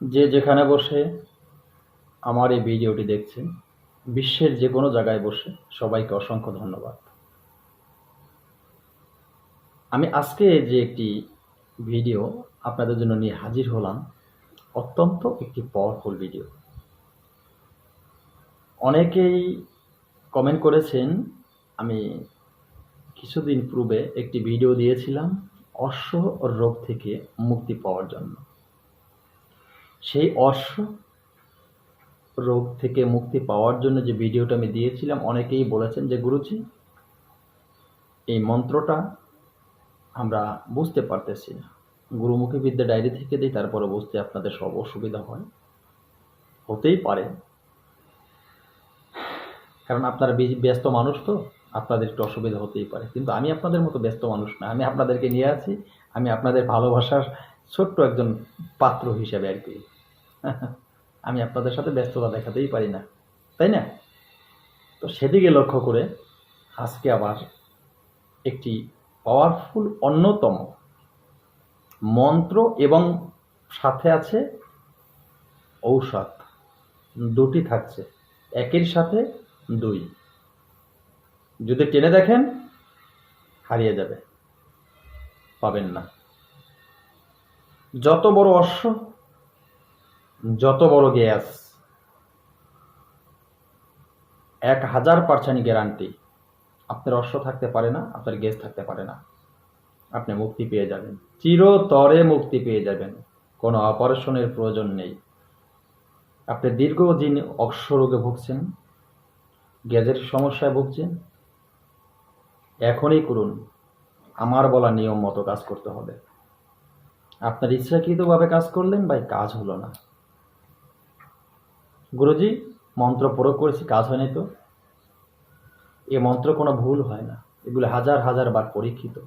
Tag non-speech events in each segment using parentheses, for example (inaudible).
যে যেখানে বসে আমার এই ভিডিওটি দেখছেন বিশ্বের যে কোনো জায়গায় বসে সবাইকে অসংখ্য ধন্যবাদ। আমি আজকে যে একটি ভিডিও আপনাদের জন্য নিয়ে হাজির হলাম, অত্যন্ত একটি পাওয়ারফুল ভিডিও অনেকেই কমেন্ট করেছেন, আমি কিছুদিন পূর্বে একটি ভিডিও দিয়েছিলাম অশ্ব রোগ থেকে মুক্তি পাওয়ার জন্য। সেই অশ্ব রোগ থেকে মুক্তি পাওয়ার জন্য যে ভিডিওটা আমি দিয়েছিলাম, অনেকেই বলেছেন যে, গুরুজি, এই মন্ত্রটা আমরা বুঝতে পারতেছি না। গুরুমুখী বিদ্যা ডায়েরি থেকে দিই, তারপরে বুঝতে আপনাদের সব অসুবিধা হয়। হতেই পারে। কারণ আপনারা ব্যস্ত মানুষ তো, আপনাদের একটু অসুবিধা হতেই পারে। কিন্তু আমি আপনাদের মতো ব্যস্ত মানুষ না। আমি আপনাদেরকে নিয়ে আছি, আমি আপনাদের ভালোবাসার ছোট্ট একজন পাত্র হিসাবে আর কি। (laughs) আমি আপনাদের সাথে ব্যস্ততা দেখাতেই পারি না, তাই না? তো সেদিকে লক্ষ্য করে আজকে আবার একটি পাওয়ারফুল অন্যতম মন্ত্র এবং সাথে আছে ঔষধ। দুটি থাকছে, একের সাথে দুই। যদি টেনে দেখেন, হারিয়ে যাবে, পাবেন না। যত বড় অশ্ব, যত বড় গ্যাস। এক হাজার পার্সেন্ট গ্যারান্টি। আপনার অশ্ব থাকতে পারে না, আপনার গ্যাস থাকতে পারে না। আপনি মুক্তি পেয়ে যাবেন। চিরতরে মুক্তি পেয়ে যাবেন। কোনো অপারেশনের প্রয়োজন নেই। আপনি দীর্ঘদিন অশ্ব রোগে ভুগছেন, গ্যাসের সমস্যায় ভুগছেন। এখনই করুন। আমার বলা নিয়ম মতো কাজ করতে হবে। আপনার ইচ্ছাকৃতভাবে কাজ করলেন, ভাই, কাজ হলো না। গুরুজি, মন্ত্র প্রয়োগ করেছি, কাজ হয়নি তো? এ মন্ত্র কোনো ভুল হয় না। এগুলো হাজার হাজার বার পরীক্ষিত।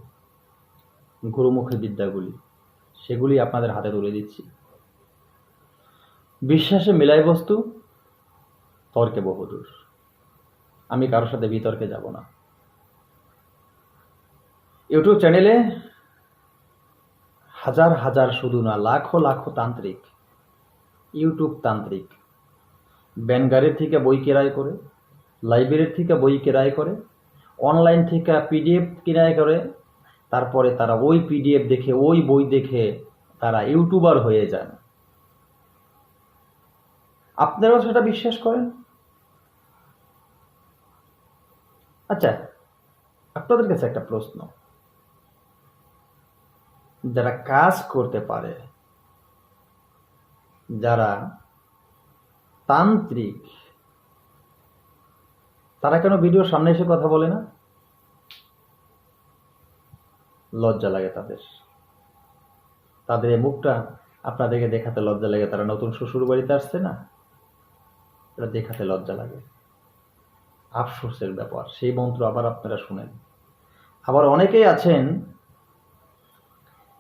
গুরুমুখী বিদ্যাগুলি, সেগুলি আপনাদের হাতে তুলে দিচ্ছি। বিশ্বাসে মিলাই বস্তু, তর্কে বহুদূর। আমি কারোর সাথে বিতর্কে যাব না। ইউটিউব চ্যানেলে হাজার হাজার শুধু না লাখো লাখো তান্ত্রিক, ইউটিউব তান্ত্রিক ব্যানগাড়ির থেকে বই কেরাই করে লাইব্রেরির থেকে বই কেরাই করে, অনলাইন থেকে পিডিএফ কেনাই করে, তারপরে তারা ওই পিডিএফ দেখে, ওই বই দেখে তারা ইউটিউবার হয়ে যান। আপনারাও সেটা বিশ্বাস করেন? আচ্ছা আপনাদের কাছে একটা প্রশ্ন। যারা কাজ করতে পারে, যারা তান্ত্রিক, তারা কেন ভিডিওর সামনে এসে কথা বলে না? লজ্জা লাগে তাদের। তাদের এই মুখটা আপনাদেরকে দেখাতে লজ্জা লাগে। তারা নতুন শ্বশুর বাড়িতে আসছে না? এটা দেখাতে লজ্জা লাগে। আফসোসের ব্যাপার। সেই মন্ত্র আবার আপনারা শুনেন। আবার অনেকেই আছেন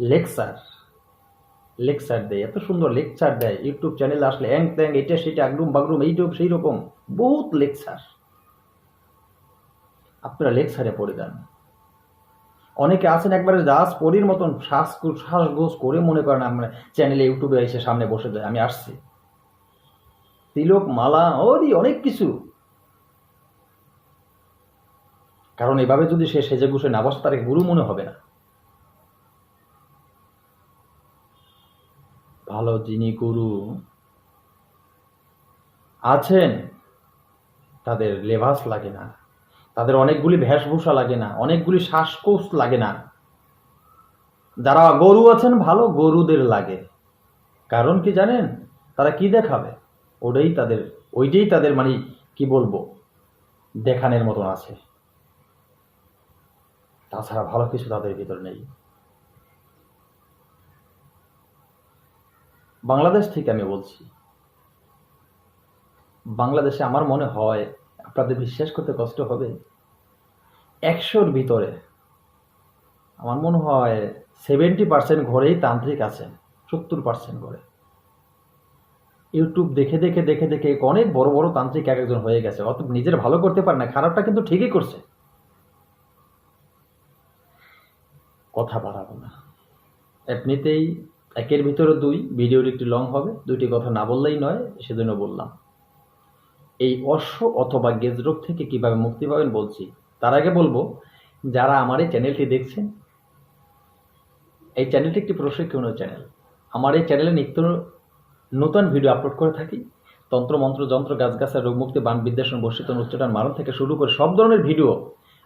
লেকচার লেকচার দেয়, এত সুন্দর লেকচার দেয়, ইউটিউব চ্যানেলে আসলে অ্যাং ত্যাং এটা সেটা আগরুম বাগরুম, এইটুক সেই রকম বহুত লেকচার। আপনারা লেকচারে পড়ে যান। অনেকে আছেন একবারে দাস পরীর মতন শ্বাস শ্বাসগোস করে মনে করেন আমরা চ্যানেলে, ইউটিউবে এসে সামনে বসে যায়, আমি আসছি। তিলক, মালা ওরই অনেক কিছু। কারণ এভাবে যদি সে সেজে গুছে না বসে, তার গুরু মনে হবে না। ভালো যিনি গুরু আছেন, তাদের লেবাস লাগে না। তাদের অনেকগুলি ভেষভূষা লাগে না, অনেকগুলি শ্বাসকোষ লাগে না। যারা গরু আছেন, ভালো গরুদের লাগে। কারণ কি জানেন? তারা কি দেখাবে? ওটাই তাদের, ওইটাই তাদের মানে কি বলব? দেখানের মতন আছে। তাছাড়া ভালো কিছু তাদের ভিতর নেই। বাংলাদেশ থেকে আমি বলছি। বাংলাদেশে আমার মনে হয়, আপনাদের বিশ্বাস করতে কষ্ট হবে, একশোর ভিতরে আমার মনে হয় সেভেন্টি পার্সেন্ট ঘরেই তান্ত্রিক আছেন, সত্তর পার্সেন্ট ঘরে। ইউটিউব দেখে দেখে দেখে দেখে অনেক বড় বড় তান্ত্রিক এক একজন হয়ে গেছে অত নিজের ভালো করতে পারে না, খারাপটা কিন্তু ঠিকই করছে। কথা বাড়াবো না। এমনিতেই একের ভিতরে দুই ভিডিওটি একটু লং হবে, দুইটি কথা না বললেই নয়, সেজন্য বললাম। এই অশ্ব অথবা গেজ রোগ থেকে কীভাবে মুক্তি পাবেন বলছি, তার আগে বলব, যারা আমার এই চ্যানেলটি দেখছেন, এই চ্যানেলটি একটি প্রশিক্ষণীয় চ্যানেল। আমার এই চ্যানেলে নিত্য নতুন ভিডিও আপলোড করে থাকি, তন্ত্র, মন্ত্র, যন্ত্র, গাছগাছা, রোগমুক্তি বান বিদ্বেষণ বর্ষিতন উচ্চটান মারণ থেকে শুরু করে সব ধরনের ভিডিও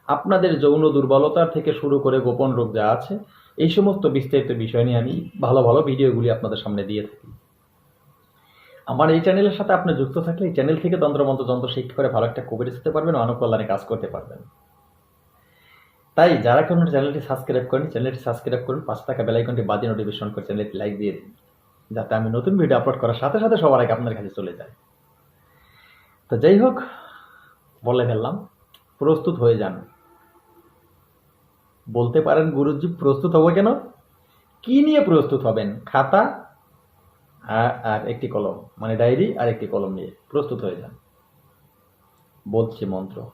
আপনাদের যৌন দুর্বলতার থেকে শুরু করে গোপন রোগ যা আছে এই সমস্ত বিস্তারিত বিষয় নিয়ে আমি ভালো ভালো ভিডিওগুলি আপনাদের সামনে দিয়ে থাকি। আমার এই চ্যানেলের সাথে আপনি যুক্ত থাকলে এই চ্যানেল থেকে তন্ত্রমন্ত্র যন্ত্র শিক্ষা করে ভালো একটা কবির হতে পারবেন মানব কল্যাণে কাজ করতে পারবেন। তাই যারা কোনো চ্যানেলটি সাবস্ক্রাইব করেন চ্যানেলটি সাবস্ক্রাইব করুন পাঁচ টাকা বেলাইকনটি বাজিয়ে নোটিফিকেশন করে চ্যানেলটি লাইক দিয়ে দিন, যাতে আমি নতুন ভিডিও আপলোড করার সাথে সাথে সবার আগে আপনার কাছে চলে যায়। তো যাই হোক, বলে ফেললাম, প্রস্তুত হয়ে যান। বলতে পারেন গুরুজি, প্রস্তুত হব কেন? কি নিয়ে প্রস্তুত হবেন? খাতা? আর একটি কলম মানে ডায়েরি আর একটি কলম নিয়ে প্রস্তুত হয়ে যান। বলছি মন্ত্র,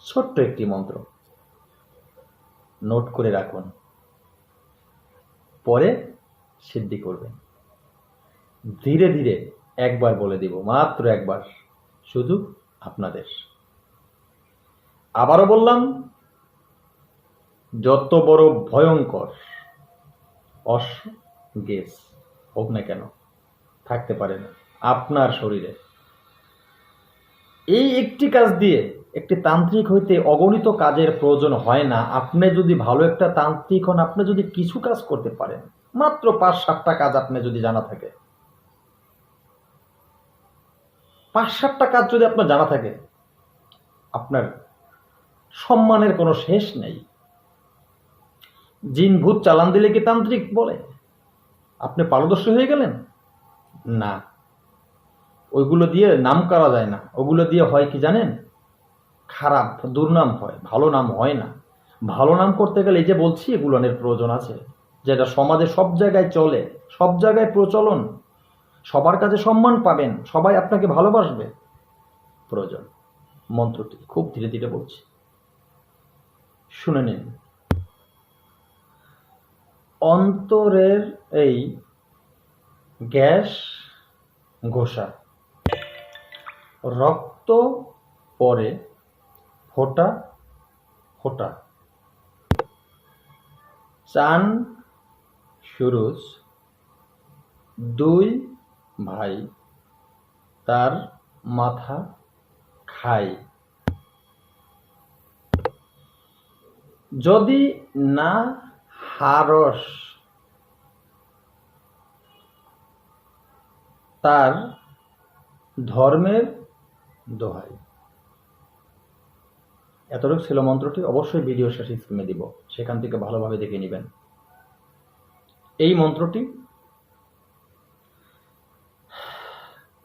ছোট্ট একটি মন্ত্র। নোট করে রাখুন। পরে সিদ্ধি করবেন। ধীরে ধীরে একবার বলে দিব, মাত্র একবার, শুধু আপনাদের। আবারও বললাম যত বড় ভয়ঙ্কর অশ্ব গেস হোক না কেন, থাকতে পারে না আপনার শরীরে। এই একটি কাজ দিয়ে একটি তান্ত্রিক হইতে অগণিত কাজের প্রয়োজন হয় না। আপনি যদি ভালো একটা তান্ত্রিক হন, আপনি যদি কিছু কাজ করতে পারেন, মাত্র পাঁচ সাতটা কাজ আপনি যদি জানা থাকে। পাঁচ সাতটা কাজ যদি আপনার জানা থাকে, আপনার সম্মানের কোনো শেষ নেই। জিন ভূত চালান দিলে কি তান্ত্রিক বলে? আপনি পারদর্শী হয়ে গেলেন? না। ওইগুলো দিয়ে নাম করা যায় না। ওগুলো দিয়ে হয় কি জানেন? খারাপ, দুর্নাম হয়, ভালো নাম হয় না। ভালো নাম করতে গেলে এই যে বলছি, এগুলোনের প্রয়োজন আছে। যেটা সমাজে সব জায়গায় চলে, সব জায়গায় প্রচলন। সবার কাছে সম্মান পাবেন, সবাই আপনাকে ভালোবাসবে। প্রয়োজন। মন্ত্রটি খুব ধীরে ধীরে বলছি। শুনে নিন। অন্তরের এই গ্যাস ঘোষা। রক্ত পরে ফোটা ফোটা। চান সুরুজ দুই ভাই তার মাথা খায়। যদি না হারস তার ধর্মের দোহাই। এতটুকু ছিল মন্ত্রটি, অবশ্যই ভিডিও শেষে স্ক্রিনে দিব, সেখান থেকে ভালোভাবে দেখে নেবেন। এই মন্ত্রটি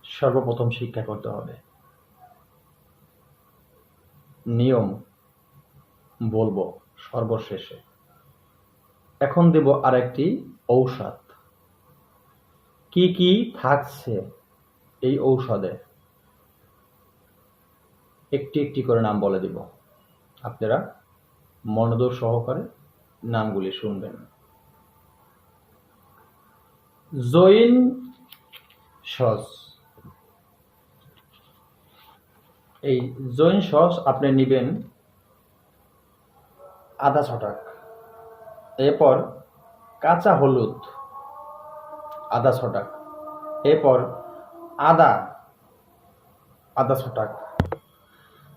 সর্বপ্রথম শিক্ষা করতে হবে। নিয়ম বলব সর্বশেষে। এখন দেব আরেকটি ঔষধ। কি কি থাকছে এই ঔষধে? একটি একটি করে নাম বলে দিব। আপনারা মনোযোগ সহকারে নামগুলি শুনবেন। জৈন সস। এই জৈন সস আপনি নেবেন আধা ছটাক এরপর কাঁচা হলুদ, আদা ছটাক। এরপর আদা আদা ছটাক।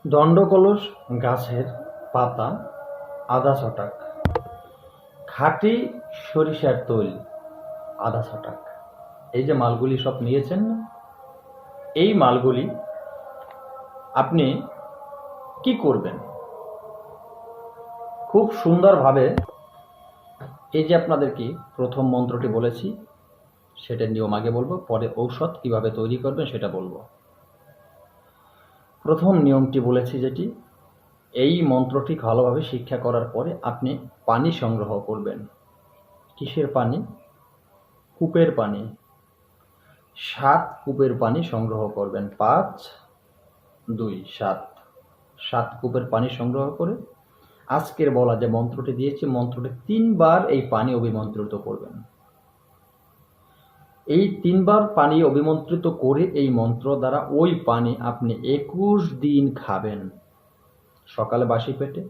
দণ্ডকলস, গাছের পাতা, আদা ছটাক। খাঁটি সরিষার তৈল, আদা ছটাক। এই যে মালগুলি সব নিয়েছেন না? এই মালগুলি আপনি কি করবেন? খুব সুন্দরভাবে এই যে আপনাদের কি প্রথম মন্ত্রটি বলেছি, সেটার নিয়ম আগে বলব, পরে ঔষধ কীভাবে তৈরি করবেন সেটা বলব। প্রথম নিয়মটি বলেছি যেটি, এই মন্ত্রটি ভালোভাবে শিক্ষা করার পরে আপনি পানি সংগ্রহ করবেন। কিসের পানি? কূপের পানি। সাত কূপের পানি সংগ্রহ করবেন। পাঁচ, দুই, সাত। সাত কূপের পানি সংগ্রহ করে আজকের বলা যে মন্ত্রটি দিয়েছি, মন্ত্রটি তিনবার এই পানি অভিমন্ত্রিত করবেন। এই তিনবার পানি অভিমন্ত্রিত করে এই মন্ত্র দ্বারা ওই পানি আপনি একুশ দিন খাবেন। সকালে বাসি পেটে,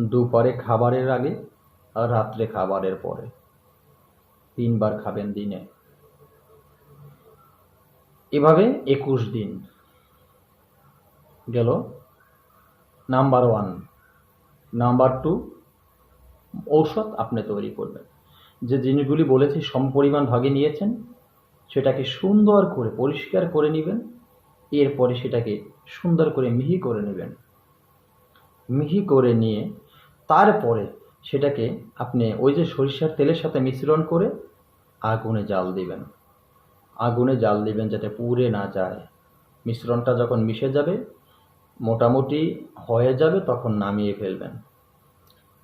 দুপুরে খাবারের আগে, আর রাত্রে খাবারের পরে। তিনবার খাবেন দিনে। এভাবে একুশ দিন। গেল নাম্বার ওয়ান। নাম্বার টু, ঔষধ আপনি তৈরি করবেন। যে জিনিসগুলি বলেছি, সমপরিমাণ ভাগে নিয়েছেন, সেটাকে সুন্দর করে পরিষ্কার করে নেবেন, এরপরে সেটাকে সুন্দর করে মিহি করে নেবেন। মিহি করে নিয়ে তারপরে সেটাকে আপনি ওই যে সরিষার তেলের সাথে মিশ্রণ করে আগুনে জাল দিবেন। আগুনে জাল দিবেন যাতে পুড়ে না যায়। মিশ্রণটা যখন মিশে যাবে মোটামুটি হয়ে যাবে তখন নামিয়ে ফেলবেন।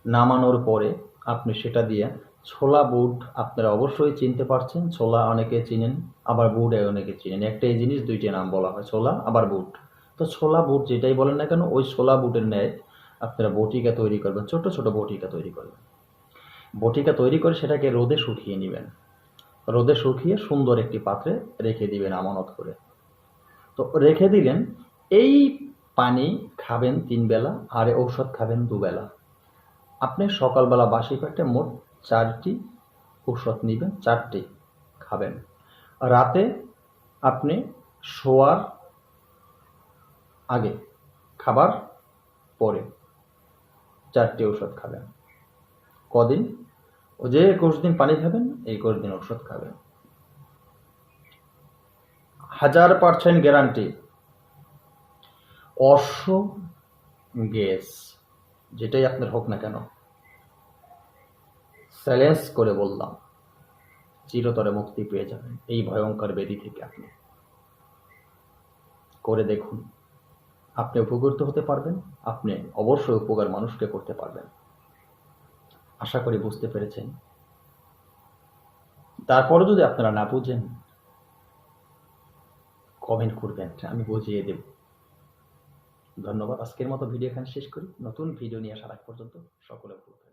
নামানোর পরে আপনি সেটা দিয়ে ছোলা বুট আপনারা অবশ্যই চিনতে পারছেন, ছোলা অনেকে চিনেন, আবার বুট অনেকে চিনেন। একটাই জিনিস, দুইটি নাম বলা হয়, ছোলা, আবার বুট। তো ছোলা বুট যেটাই বলেন না কেন, ওই ছোলা বুটের ন্যায় আপনারা বটিকা তৈরি করবেন, ছোট ছোট বটিকা তৈরি করবেন। বটিকা তৈরি করে সেটাকে রোদে শুকিয়ে নেবেন। রোদে শুকিয়ে সুন্দর একটি পাত্রে রেখে দিবেন আমানত করে। তো রেখে দিলেন, এই পানি খাবেন তিন বেলা, আর ঔষধ খাবেন দুবেলা আপনি সকালবেলা বাসি পেটে মোট চারটি ঔষধ নেবেন, চারটি খাবেন। রাতে আপনি শোয়ার আগে খাবার পরে চারটি ঔষধ খাবেন। কদিন? ও যে একুশ দিন পানি খাবেন, একুশ দিন ওষুধ খাবেন। হাজার পার্সেন্ট গ্যারান্টি। অশ্ব গ্যাস যেটাই আপনার হোক না কেন চ্যালেঞ্জ করে বললাম, চিরতরে মুক্তি পেয়ে যাবেন এই ভয়ঙ্কর বেদি থেকে আপনি। করে দেখুন, আপনি উপকৃত হতে পারবেন, আপনি অবশ্যই উপকার মানুষকে করতে পারবেন। আশা করি বুঝতে পেরেছেন। তারপরে যদি আপনারা না বুঝেন কমেন্ট করবেন, আমি বুঝিয়ে দেব। ধন্যবাদ আজকের মতো ভিডিও এখানে শেষ করি নতুন ভিডিও নিয়ে আসার আগ পর্যন্ত সকলে ভালো।